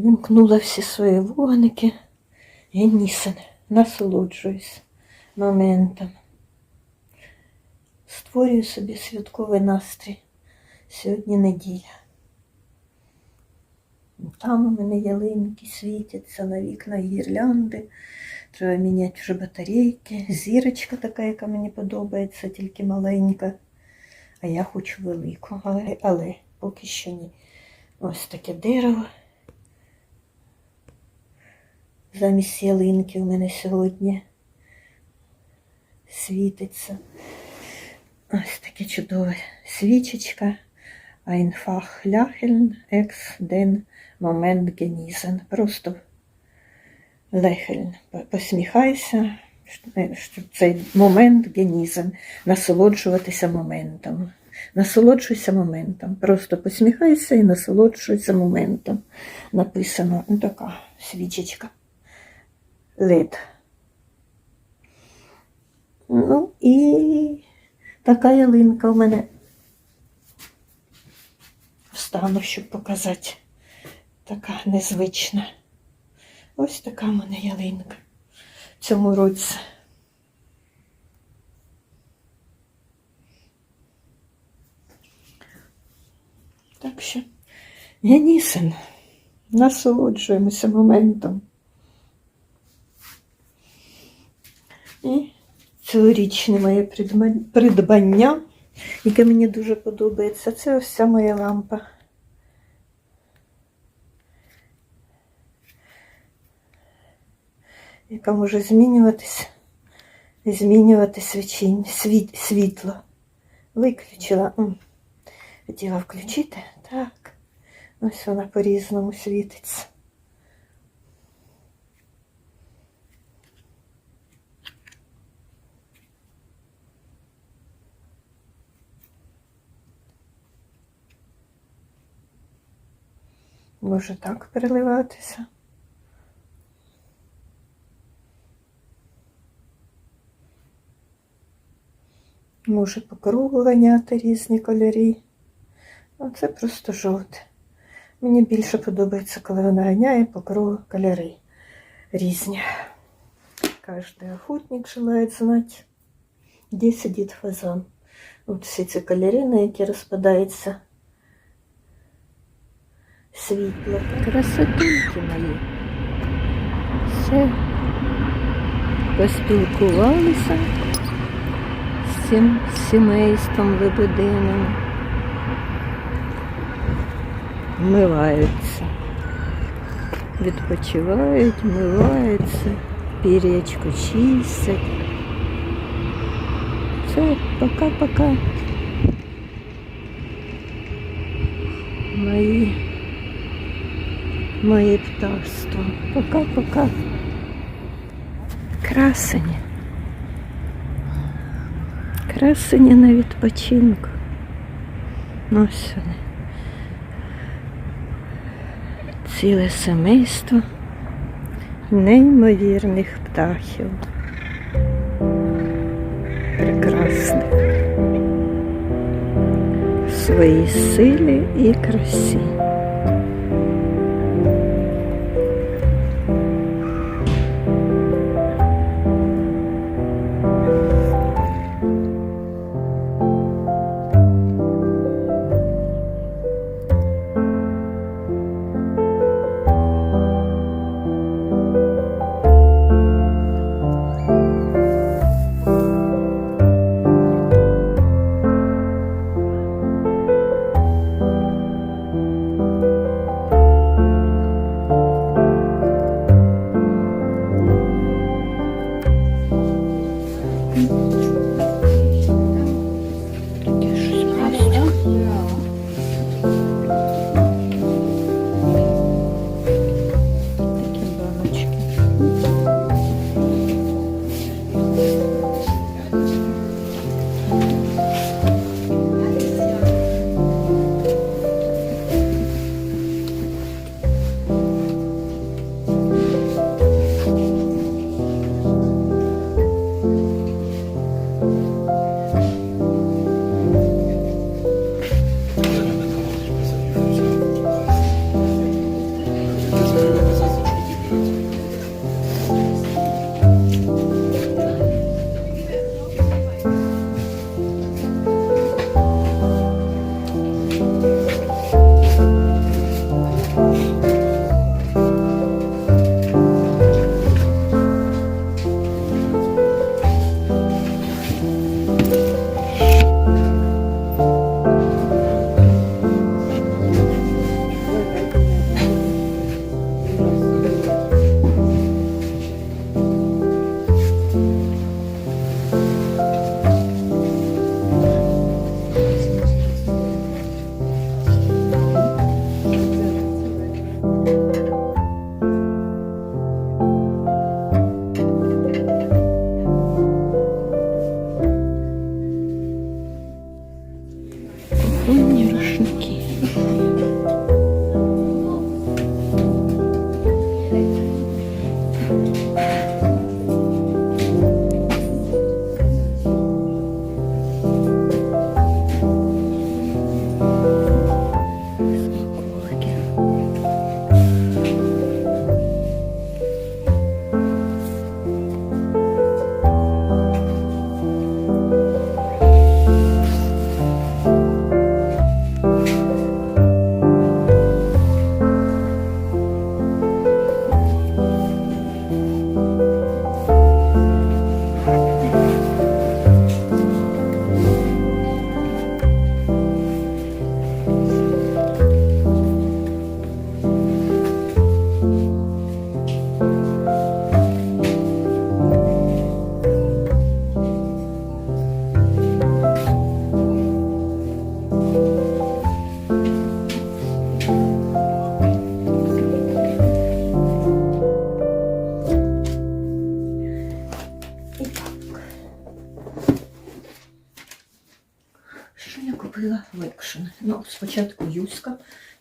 Вімкнула всі свої вогники. І нісен. Насолоджуюсь моментом. Створюю собі святковий настрій. Сьогодні неділя. Там у мене ялинки світяться на вікнах гірлянди. Треба міняти вже батарейки. Зірочка така, яка мені подобається, тільки маленька. А я хочу велику, але, але поки що ні. Ось таке дерево. Замість ялинки у мене сьогодні світиться. Ось таке чудове свічечка. Einfach lächeln, ex den Moment genießen. Просто lächeln. Посміхайся, щоб цей момент genießen, насолоджуватися моментом. Насолоджуйся моментом. Просто посміхайся і насолоджуйся моментом. Написано така свічечка. Лед. Ну і така ялинка у мене встану, щоб показати. Така незвична. Ось така в мене ялинка в цьому році. Так що, Янісен, насолоджуємося моментом. І цьогорічне моє придбання, яке мені дуже подобається, це ось ця моя лампа. Яка може змінюватися, змінювати свічінь, світ, світло. Виключила. Хотіла включити. Так. Ось вона по-різному світиться. Може так переливатися. Може по кругу ганяти різні кольори. А це просто жовте. Мені більше подобається, коли вона ганяє по кругу кольори різні. Кожний охотник желає знати, де сидить фазан. От всі ці кольори, на які розпадається світло. Красотульки мої. Все. Поспілкувалися з цим сімейством лебединим. Вмиваються. Відпочивають, вмиваються, пір'ячку чистять. Все, пока-пока. Мої, моє пташство. Пока-пока. Красені. Красені на відпочинку. Ну, ось вони. Ціле семейство неймовірних птахів. Прекрасних. В своїй силі і красі.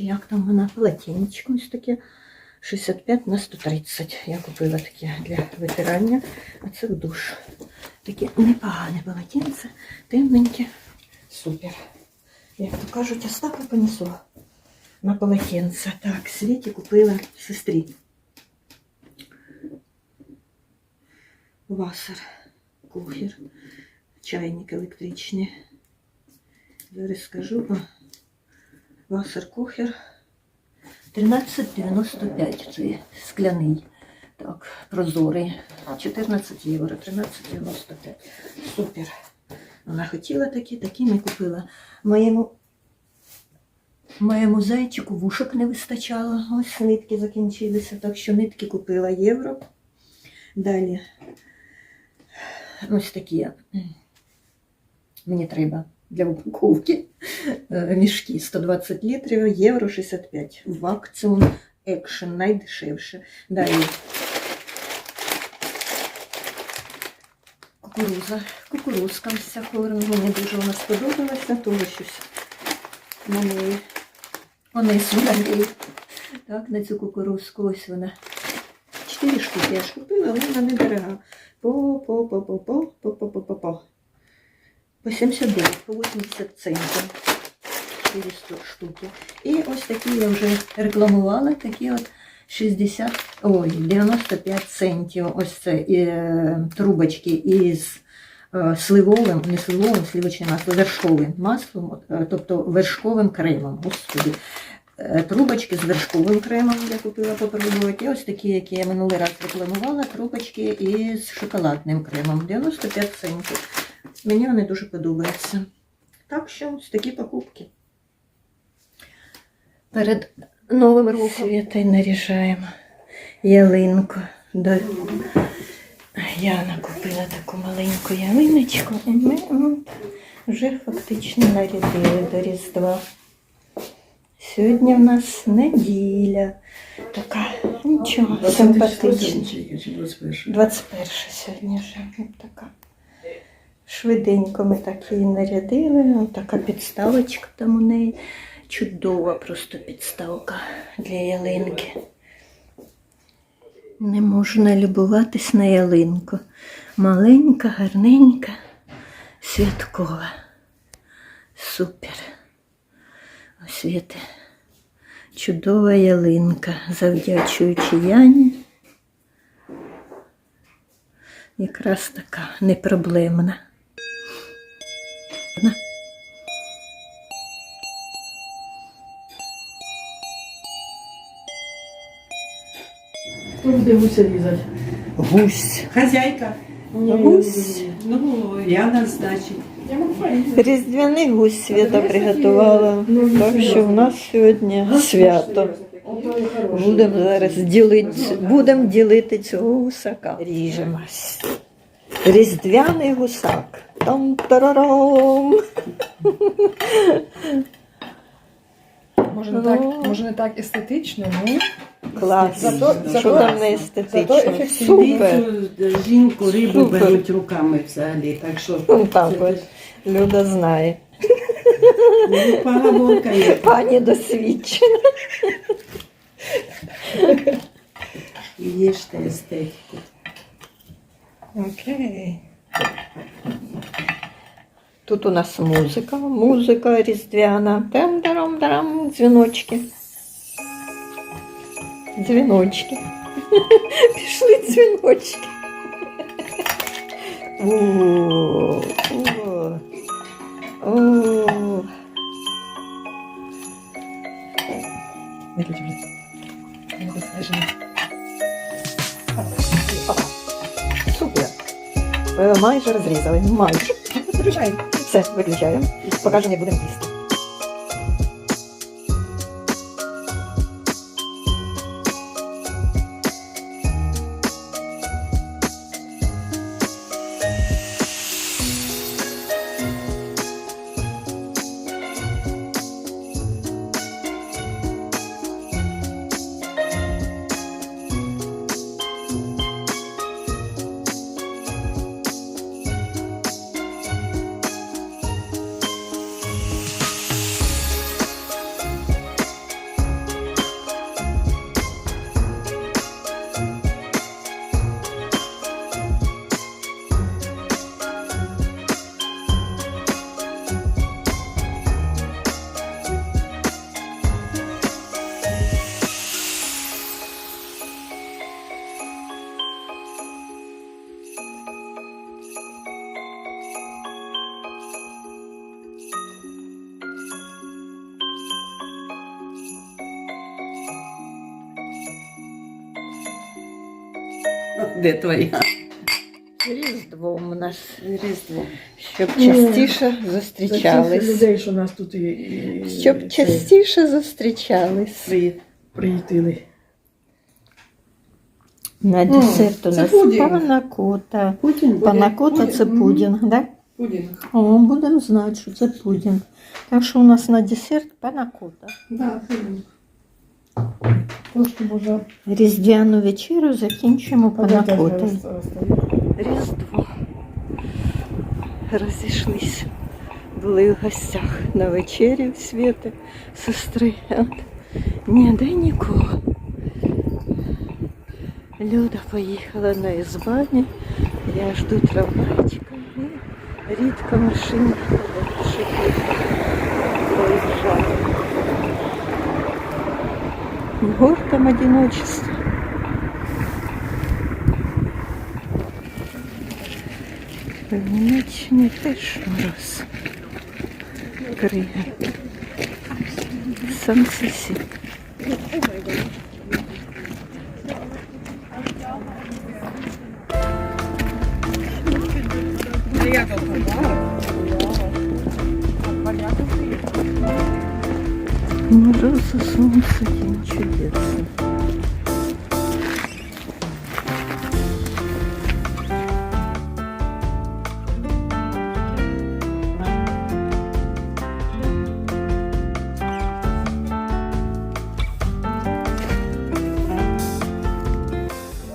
Чи як там вона, полотенечко ось таке. 65 на 130. Я купила таке для витирання, а це душ. Таке непогане полотенце, темненьке. Супер. Як то кажуть, Остапа понесло на полотенце. Так, Світі купила сестрі. Васер, кухер, чайник електричний. Зараз скажу. О, Васер кухер 13,95 це скляний. Так, прозорий. 14 євро, 13,95. Супер. Вона хотіла такі, такі не купила. Моєму, моєму зайчику вушок не вистачало. Ось нитки закінчилися, так що нитки купила євро. Далі ось такі. Мені треба для упаковки е, мішки 120 літрів, євро 65. В акціон Action найдешевше. Далі кукуруза. Кукурузка ось ця. Мені дуже вона сподобалася, того щось на неї. Понесу на. Так, на цю кукурузку ось вона. Чотири штуки я ж купила, але вона недорога. По, 82 по 80 центів. 400 штуки. І ось такі я вже рекламувала, такі от 60, ой, 95 центів. Ось це е, трубочки із э, сливовим, не сливовим, сливочне масло, вершковим маслом, тобто вершковим э, кремом. Господи. Э, трубочки з вершковим кремом я купила попробувати. І ось такі, які я минулий раз рекламувала, трубочки із шоколадним кремом. 95 центів. Мені вони дуже подобаються. Так що ось такі покупки. Перед Новим роком світа наряжаємо ялинку. До... Яна купила таку маленьку ялиночку, і ми от вже фактично нарядили до Різдва. Сьогодні в нас неділя. Така нічого, симпатична. 21 сьогодні вже така. Швиденько ми так її нарядили. Ось така підставочка там у неї. Чудова просто підставка для ялинки. Не можу налюбуватись на ялинку. Маленька, гарненька, святкова. Супер. Освіти. Чудова ялинка, завдячуючи Яні. Якраз така непроблемна. Буде гуся різати? Гусь. Хазяйка. Гусь. Ну, Яна, значить. Різдвяний гусь свята приготувала. Так що в нас сьогодні свято. Будемо зараз ділити, будемо ділити цього гусака. Ріжемось. Різдвяний гусак. Там тарарам. Може не так, може не так естетично, ну Клас. Зато- Що зато- там не зато естетично? ефективно. Супер. Цю жінку рибу Супер. беруть руками взагалі. Так що Ну, так от. Люда знає. Ну, поговорка є. Пані досвідчена. Їжте естетику. Окей. Тут у нас музика, музика різдвяна. там дарам дарам дзвіночки. Дзвіночки. Пішли дзвіночки. О, о. Супер. Майже розрізали, майже. Все, виключаємо. Покажемо, як будемо їсти. Де твоя? Різдвом у нас, Різдво. щоб частіше зустрічались. цих людей, що нас тут і, і Щоб частіше зустрічались. Привіт. приїтили. На десерт у це нас пудінг. панакота. Путін. Панакота це Пудінг. пудінг? Да? Пудінг. О, будемо знати, що це пудінг. Так що у нас на десерт панакота. Да, пудінг. Трошки може Різдвяну вечерю закінчимо панакотою. Різдво. Розійшлися. Були в гостях на вечері в світи сестри. Ніде нікого. Люда поїхала на ізбані. Я жду трамвайчика. І рідко машина В горьком одиночестве. В Німеччині теж мороз. Крига. Сам сусід. Мороз и солнце день чудесный.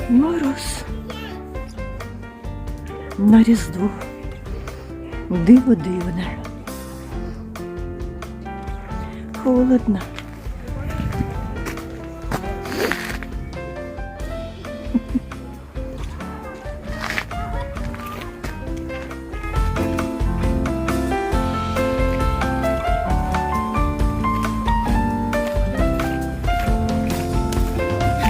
Мороз. На Різдво. Диво дивне. Холодно.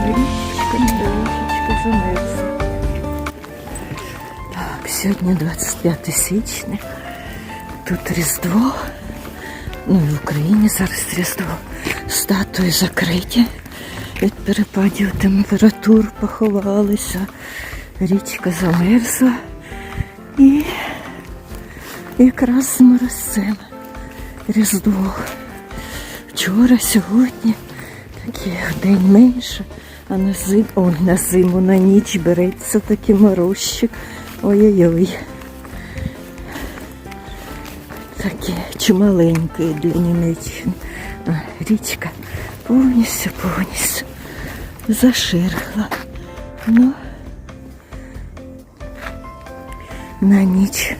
Річечка, дорожечка замерзла. Так, сьогодні 25 січня. Тут Різдво. Ну і в Україні зараз Різдво. Статуї закриті. Від перепадів температур поховалися. Річка замерзла. І якраз з морозцем Різдво. Вчора, сьогодні такий день менше, а на зиму, ой, на зиму, на ніч береться такий морозчик. Ой-ой-ой. Таке чималеньке для Німеччини. Річка повністю, повністю заширхла. Ну, на ніч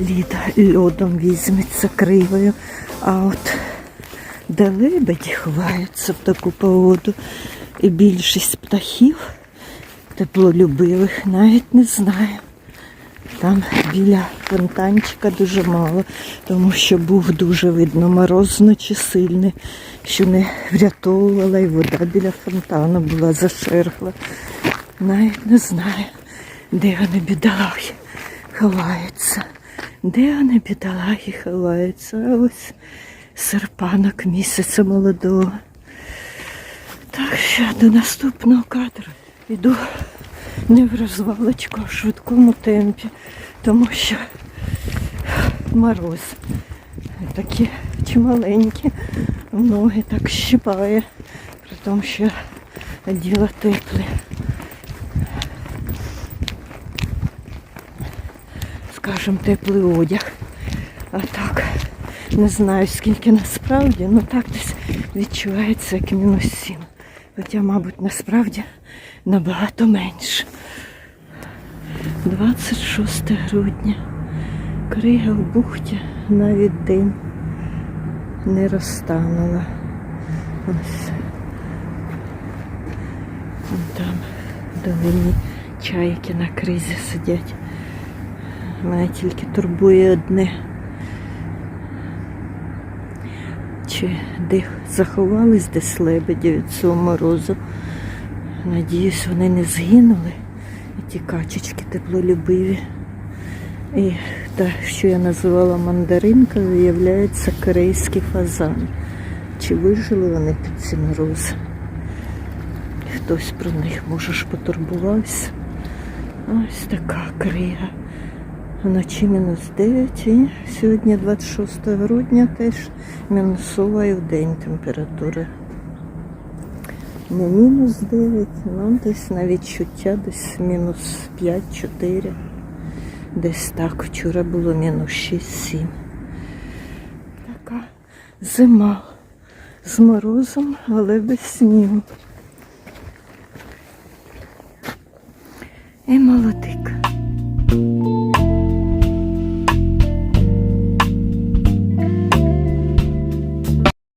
ліда льодом візьметься кривою, а от де лебеді ховаються в таку погоду, і більшість птахів теплолюбивих навіть не знаю. Там біля фонтанчика дуже мало, тому що був дуже видно мороз вночі сильний, що не врятовувала, і вода біля фонтану була зашерхла. Навіть не знаю, де вони бідолаги ховаються. Де вони бідолаги ховаються? А ось серпанок місяця молодого. Так що до наступного кадру йду не в розвалочку, а в швидкому темпі, тому що мороз. Такі чималенькі, ноги так щипає, при тому, що діло тепле. Скажем, теплий одяг. А так, не знаю скільки насправді, ну так десь відчувається як мінус сім. Хоча, мабуть, насправді набагато менше. 26 грудня. Крига в бухті навіть день не розтанула. Ось. Вон Там вдалині чайки на кризі сидять. Мене тільки турбує одне. Чи де заховались десь лебеді від цього морозу. Надіюсь, вони не згинули. І ті качечки теплолюбиві. І те, що я називала мандаринкою, виявляється корейський фазан. Чи вижили вони під ці морози? Хтось про них може ж потурбувався. Ось така крига. Вночі мінус 9 і сьогодні 26 грудня теж мінусова і в день температура. Не мінус 9, ну десь на відчуття десь мінус 5-4. Десь так. Вчора було мінус 6-7. Така зима з морозом, але без снігу. І молодик.